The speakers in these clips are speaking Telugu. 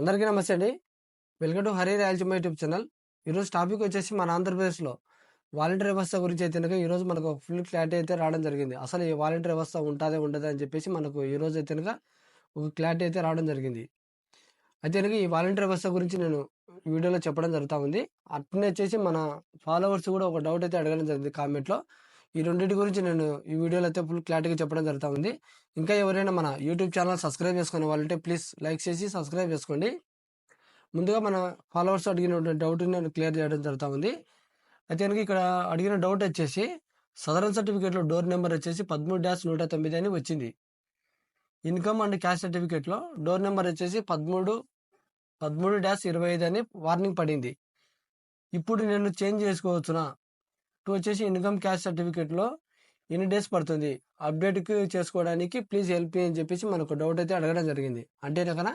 అందరికీ నమస్తే అండి. Welcome to Hari Rayalaseema YouTube channel. ఈరోజు టాపిక్ వచ్చేసి మన ఆంధ్రప్రదేశ్లో వాలంటీర్ వ్యవస్థ గురించి అయితే కనుక ఈరోజు మనకు ఫుల్ క్లారిటీ అయితే రావడం జరిగింది. అసలు ఈ వాలంటీర్ వ్యవస్థ ఉంటుందే ఉండదు అని చెప్పేసి మనకు ఈరోజు అయితే కనుక ఒక క్లారిటీ అయితే రావడం జరిగింది. అయితే కనుక ఈ వాలంటీర్ వ్యవస్థ గురించి నేను వీడియోలో చెప్పడం జరుగుతూ ఉంది. అట్నే వచ్చేసి మన ఫాలోవర్స్ కూడా ఒక డౌట్ అయితే అడగడం జరిగింది కామెంట్లో. ఈ రెండింటి గురించి నేను ఈ వీడియోలో అయితే ఫుల్ క్లారిటీగా చెప్పడం జరుగుతూ ఉంది ఇంకా ఎవరైనా మన యూట్యూబ్ ఛానల్ సబ్స్క్రైబ్ చేసుకునే వాళ్ళంటే ప్లీజ్ లైక్ చేసి సబ్స్క్రైబ్ చేసుకోండి. ముందుగా మన ఫాలోవర్స్ అడిగిన డౌట్ నేను క్లియర్ చేయడం జరుగుతూ ఉంది అయితే కనుక ఇక్కడ అడిగిన డౌట్ వచ్చేసి సదరన్ సర్టిఫికేట్లో డోర్ నెంబర్ వచ్చేసి పదమూడు డాష్ నూట తొమ్మిది అని వచ్చింది. ఇన్కమ్ అండ్ క్యాష్ సర్టిఫికేట్లో డోర్ నెంబర్ వచ్చేసి పదమూడు పదమూడు డాష్ ఇరవై ఐదు అని వార్నింగ్ పడింది. ఇప్పుడు నేను చేంజ్ చేసుకోవచ్చునా? టూ వచ్చేసి ఇన్కమ్ క్యాష్ సర్టిఫికేట్లో ఎన్ని డేస్ పడుతుంది? అప్డేట్కి చేసుకోవడానికి ప్లీజ్ హెల్ప్ అని చెప్పేసి మనకు డౌట్ అయితే అడగడం జరిగింది. అంటే కనుక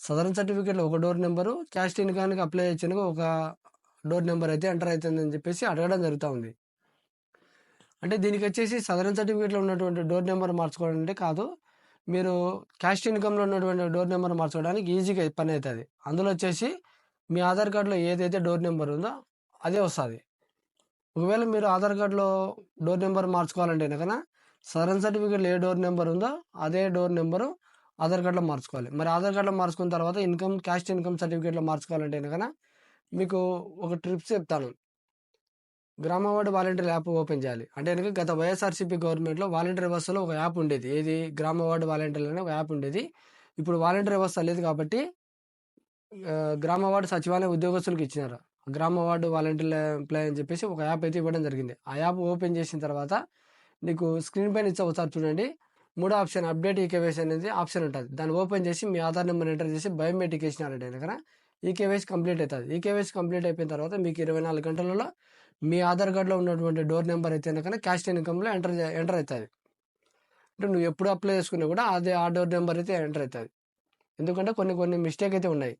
సదరన్ సర్టిఫికేట్లో ఒక డోర్ నెంబరు క్యాష్ ఇన్కానికి అప్లై చేసిన ఒక డోర్ నెంబర్ అయితే ఎంటర్ అవుతుందని చెప్పేసి అడగడం జరుగుతూ ఉంది. అంటే దీనికి వచ్చేసి సదరన్ సర్టిఫికేట్లో ఉన్నటువంటి డోర్ నెంబర్ మార్చుకోవడం అంటే కాదు మీరు క్యాష్ ఇన్కమ్లో ఉన్నటువంటి డోర్ నెంబర్ మార్చుకోవడానికి ఈజీగా పని అవుతుంది. అందులో వచ్చేసి మీ ఆధార్ కార్డులో ఏదైతే డోర్ నెంబర్ ఉందో అదే వస్తుంది. ఒకవేళ మీరు ఆధార్ కార్డులో డోర్ నెంబర్ మార్చుకోవాలంటే కనుక సదరన్ సర్టిఫికేట్లో ఏ డోర్ నెంబర్ ఉందో అదే డోర్ నెంబరు ఆధార్ కార్డులో మార్చుకోవాలి. మరి ఆధార్ కార్డులో మార్చుకున్న తర్వాత ఇన్కమ్ క్యాష్ ఇన్కమ్ సర్టిఫికేట్లో మార్చుకోవాలంటే కనుక మీకు ఒక ట్రిప్స్ చెప్తాను. గ్రామవార్డు వాలంటీర్ యాప్ ఓపెన్ చేయాలి. అంటే కనుక గత వైఎస్ఆర్సీపీ గవర్నమెంట్లో వాలంటీర్ వ్యవస్థలో ఒక యాప్ ఉండేది. ఏది? గ్రామవార్డు వాలంటీర్ అనే ఒక యాప్ ఉండేది. ఇప్పుడు వాలంటీర్ వ్యవస్థ లేదు కాబట్టి ఆ, సచివాలయ ఉద్యోగస్తులకు ఇచ్చినారు. గ్రామ వార్డు వాలంటీర్ ఎంప్లాయ్ అని చెప్పేసి ఒక యాప్ అయితే ఇవ్వడం జరిగింది. ఆ యాప్ ఓపెన్ చేసిన తర్వాత నీకు స్క్రీన్ పైన ఇచ్చే ఒకసారి చూడండి. మూడో ఆప్షన్ అప్డేట్ ఈకేవైసీ అనేది ఆప్షన్ ఉంటుంది. దాన్ని ఓపెన్ చేసి మీ ఆధార్ నెంబర్ ఎంటర్ చేసి బయోమెట్రిక్ వేసినారంటే కనుక ఈకేవైసీ కంప్లీట్ అవుతుంది. ఈకేవైసీ కంప్లీట్ అయిపోయిన తర్వాత మీకు ఇరవై నాలుగు గంటలలో మీ ఆధార్ కార్డులో ఉన్నటువంటి డోర్ నెంబర్ అయితే కనుక క్యాష్ ఇన్కమ్లో ఎంటర్ ఎంటర్ అవుతుంది. అంటే నువ్వు ఎప్పుడు అప్లై చేసుకున్నా కూడా అదే ఆ డోర్ నెంబర్ అయితే ఎంటర్ అవుతుంది. ఎందుకంటే కొన్ని కొన్ని మిస్టేక్ అయితే ఉన్నాయి.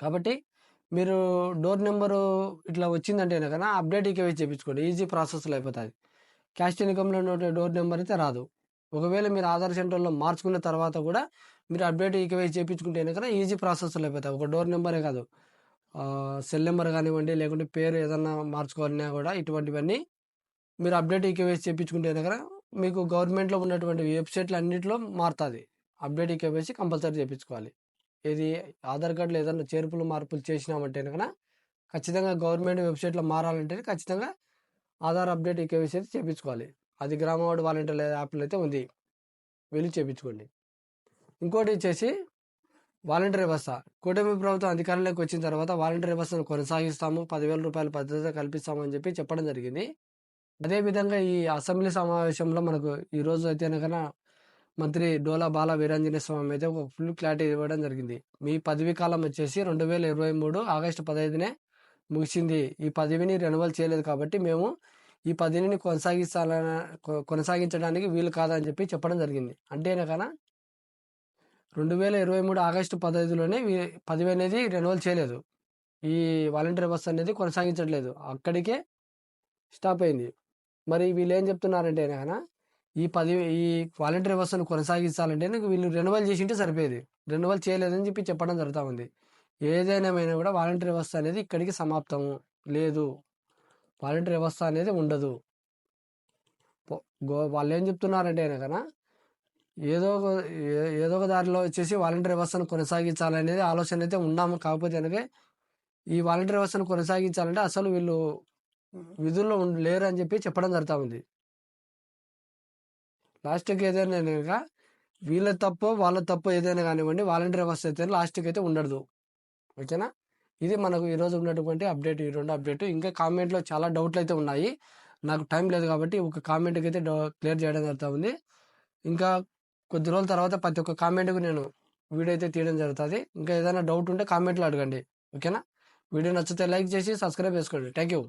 కాబట్టి మీరు డోర్ నెంబరు ఇట్లా వచ్చిందంటే కదా అప్డేట్ ఈకేవైసీ చేయించుకోండి ఈజీ ప్రాసెస్లో అయిపోతుంది. క్యాష్ ఇన్కమ్లో ఉండే డోర్ నెంబర్ అయితే రాదు. ఒకవేళ మీరు ఆధార్ సెంటర్లో మార్చుకున్న తర్వాత కూడా మీరు అప్డేట్ ఈకేవైసీ చేయించుకుంటే కదా ఈజీ ప్రాసెస్లో అయిపోతాయి. ఒక డోర్ నెంబరే కాదు. సెల్ నెంబర్ కానివ్వండి లేకుంటే పేరు ఏదన్నా మార్చుకోవాలన్నా కూడా ఇటువంటివన్నీ మీరు అప్డేట్ ఈకేవైసీ చేయించుకుంటే దగ్గర మీకు గవర్నమెంట్లో ఉన్నటువంటి వెబ్సైట్లు అన్నింటిలో మారుతుంది. అప్డేట్ ఈకేవైసీ కంపల్సరీ చేయించుకోవాలి ఇది ఆధార్ కార్డులో ఏదైనా చేర్పులు మార్పులు చేసినామంటే కనుక ఖచ్చితంగా గవర్నమెంట్ వెబ్సైట్లో మారాలంటే ఖచ్చితంగా ఆధార్ అప్డేట్ ఈ ఈకేవైసీ అయితే చేయించుకోవాలి అది గ్రామవాడు వాలంటీర్ యాప్లో అయితే ఉంది. వెళ్ళి చేయించుకోండి ఇంకోటి వచ్చేసి వాలంటీర్ వ్యవస్థ. కూటమి ప్రభుత్వం అధికారంలోకి వచ్చిన తర్వాత వాలంటీర్ వ్యవస్థను కొనసాగిస్తాము పదివేల రూపాయల భద్రత కల్పిస్తాము అని చెప్పి చెప్పడం జరిగింది. అదేవిధంగా ఈ అసెంబ్లీ సమావేశంలో మనకు ఈరోజు అయితే కనుక మంత్రి డోలా బాల వీరాంజనేయ స్వామి అయితే ఒక ఫుల్ క్లారిటీ ఇవ్వడం జరిగింది. మీ పదవీ కాలం వచ్చేసి రెండు వేల ఇరవై మూడు ఆగస్టు పదహైదునే ముగిసింది. ఈ పదవిని రెన్యువల్ చేయలేదు కాబట్టి మేము ఈ పదవిని కొనసాగించాలని కొనసాగించడానికి వీలు కాదని చెప్పి చెప్పడం జరిగింది. అంటే కనుక రెండు వేల ఇరవై మూడు ఆగస్టు పదహైదులోనే పదవి అనేది రెన్యువల్ చేయలేదు. ఈ వాలంటీర్ బస్ అనేది కొనసాగించట్లేదు. అక్కడికే స్టాప్ అయింది. మరి వీళ్ళు ఏం చెప్తున్నారంటే కనుక ఈ పది ఈ వాలంటీర్ వ్యవస్థను కొనసాగించాలంటే నీకు వీళ్ళు రెన్యువల్ చేసి ఉంటే సరిపోయేది. రెన్యువల్ చేయలేదని చెప్పి చెప్పడం జరుగుతూ ఉంది. ఏదైనా కూడా వాలంటీర్ వ్యవస్థ అనేది ఇక్కడికి సమాప్తము లేదు. వాలంటీర్ వ్యవస్థ అనేది ఉండదు. వాళ్ళు ఏం చెప్తున్నారంటే కనుక ఏదో ఒక ఏ- ఏదో ఒక దారిలో వచ్చేసి వాలంటీర్ వ్యవస్థను కొనసాగించాలనేది ఆలోచన అయితే ఉన్నాము. కాకపోతే కనుక ఈ వాలంటీర్ వ్యవస్థను కొనసాగించాలంటే అసలు వీళ్ళు విధుల్లో లేరు అని చెప్పి చెప్పడం జరుగుతూ ఉంది. లాస్ట్కి ఏదైనా కనుక వీళ్ళ తప్పో వాళ్ళ తప్పో ఏదైనా కానివ్వండి వాలంటీర్ వ్యవస్థ అయితే లాస్ట్కి అయితే ఉండదు. ఓకేనా? ఇది మనకు ఈరోజు ఉన్నటువంటి అప్డేట్ ఈ రెండు అప్డేట్. ఇంకా కామెంట్లో చాలా డౌట్లు అయితే ఉన్నాయి. నాకు టైం లేదు కాబట్టి ఒక కామెంట్కి అయితే క్లియర్ చేయడం జరుగుతూ ఉంది. ఇంకా కొద్ది రోజుల తర్వాత ప్రతి ఒక్క కామెంట్కి నేను వీడియో అయితే తీయడం జరుగుతుంది. ఇంకా ఏదైనా డౌట్ ఉంటే కామెంట్లో అడగండి. ఓకేనా? వీడియో నచ్చితే లైక్ చేసి సబ్స్క్రైబ్ చేసుకోండి. Thank you